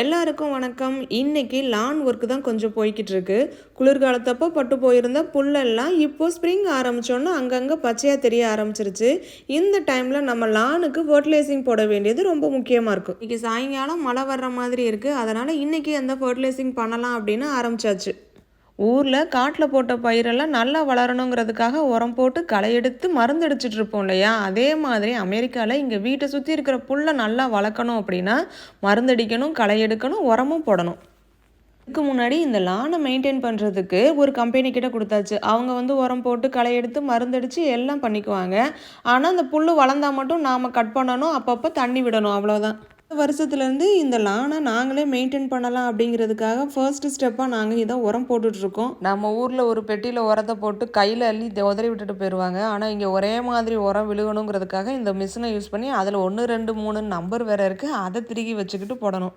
எல்லாருக்கும் வணக்கம். இன்னைக்கு லான் ஒர்க் தான் கொஞ்சம் போய்கிட்டு இருக்கு குளிர்காலத்தப்போ பட்டு போயிருந்த புல்லெல்லாம் இப்போ ஸ்ப்ரிங் ஆரம்பித்தோன்னா அங்கங்கே பச்சையாக தெரிய ஆரம்பிச்சிருச்சு. இந்த டைமில் நம்ம லானுக்கு ஃபர்டிலைசிங் போட வேண்டியது ரொம்ப முக்கியமாக இருக்கும் இன்றைக்கி சாயங்காலம் மழை வர்ற மாதிரி இருக்குது அதனால் இன்றைக்கி அந்த ஃபர்டிலைசிங் பண்ணலாம் அப்படின்னு ஆரம்பிச்சாச்சு. ஊரில் காட்டில் போட்ட பயிரெல்லாம் நல்லா வளரணுங்கிறதுக்காக உரம் போட்டு களை எடுத்து மருந்தடிச்சிட்டு இருப்போம் இல்லையா? அதே மாதிரி அமெரிக்காவில் இங்கே வீட்டை சுற்றி இருக்கிற புல்லை நல்லா வளர்க்கணும் அப்படின்னா மருந்தடிக்கணும் களை எடுக்கணும் உரமும் போடணும். இதுக்கு முன்னாடி இந்த லானை மெயின்டைன் பண்ணுறதுக்கு ஒரு கம்பெனி கிட்ட கொடுத்தாச்சு. அவங்க வந்து உரம் போட்டு களை எடுத்து மருந்தடிச்சு எல்லாம் பண்ணிக்குவாங்க. ஆனால் அந்த புல் வளர்ந்தா மட்டும் நாம் கட் பண்ணணும் அப்பப்போ தண்ணி விடணும் அவ்வளோதான் வருஷத்துலேருந்து இந்த லானை நாங்களே மெயின்டைன் பண்ணலாம் அப்படிங்கிறதுக்காக ஃபர்ஸ்ட் ஸ்டெப்பாக நாங்கள் இதை உரம் போட்டுட்ருக்கோம். நம்ம ஊரில் ஒரு பெட்டியில் உரத்தை போட்டு கையில் அள்ளி உதறி விட்டுட்டு போயிடுவாங்க ஆனால் இங்கே ஒரே மாதிரி உரம் விழுகணுங்கிறதுக்காக இந்த மிஷினை யூஸ் பண்ணி அதில் ஒன்று ரெண்டு மூணு நம்பர் வேறு இருக்குது அதை திருகி வச்சுக்கிட்டு போடணும்.